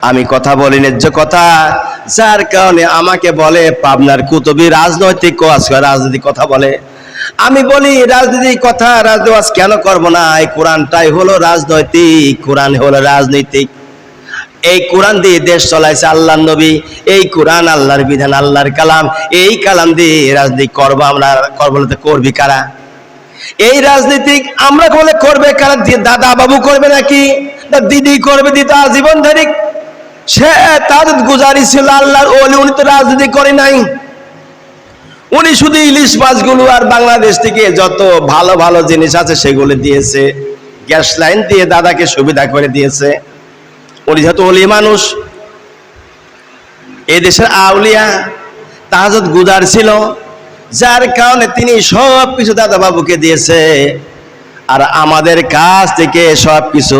আমি কথা বলি ন্যায্য কথা। যার কারণে আমাকে বলে পাবনার কুতুবি রাজনৈতিক করে, রাজনৈতিক কথা বলে। আমি বলি রাজনীতিক কথা রাজনীতি কেন করব না? এই কোরআনটাই হলো রাজনৈতিক কোরআন হলো রাজনৈতিক। এই কোরআন দিয়ে দেশ চলাইছে আল্লাহর নবী এই কোরআন আল্লাহর বিধান আল্লাহর কালাম এই কালাম দিয়ে রাজনীতি করব আমরা করব না করবি কারা? এই রাজনীতিক আমরা বলে করবে কারা? দাদা বাবু করবে নাকি? দিদি করবে দিদা জীবন ধারিক। সে তার গুজারি ছিল আল্লাহর ওলি, উনি তো রাজনীতি করে নাই। উনি শুধু ইলিশ মাছগুলো আর বাংলাদেশ থেকে যত ভালো ভালো জিনিস আছে সেগুলো দিয়েছে, গ্যাস লাইন দিয়ে দাদাকে সুবিধা করে দিয়েছে। উনি যেহেতু অলি মানুষ, এই দেশের আউলিয়া, তাহাজত গুজার ছিল, যার কারণে তিনি সব কিছু দাদা বাবুকে দিয়েছে। আর আমাদের কাছ থেকে সব কিছু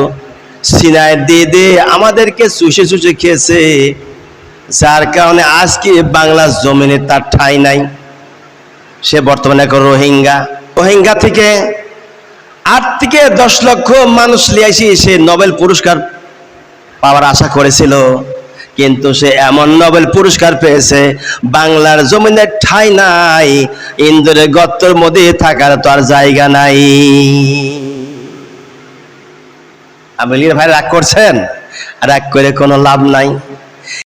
সিনায় দিয়ে দিয়ে আমাদেরকে চুষে চুষে খেয়েছে। যার কারণে আজকে বাংলার জমিনে তার ঠাঁই নাই। সে বর্তমানে এখন রোহিঙ্গা। রোহিঙ্গা থেকে আট থেকে দশ লক্ষ মানুষ লিয়াইছি সে নোবেল পুরস্কার পাওয়ার আশা করেছিল। কিন্তু সে এমন নোবেল পুরস্কার পেয়েছে, বাংলার জমিনে ঠাই নাই, ইন্দোরের গত্তর মধ্যে থাকার তো আর জায়গা নাই। আমিলির ভাই রাগ করছেন? রাগ করে কোনো লাভ নাই।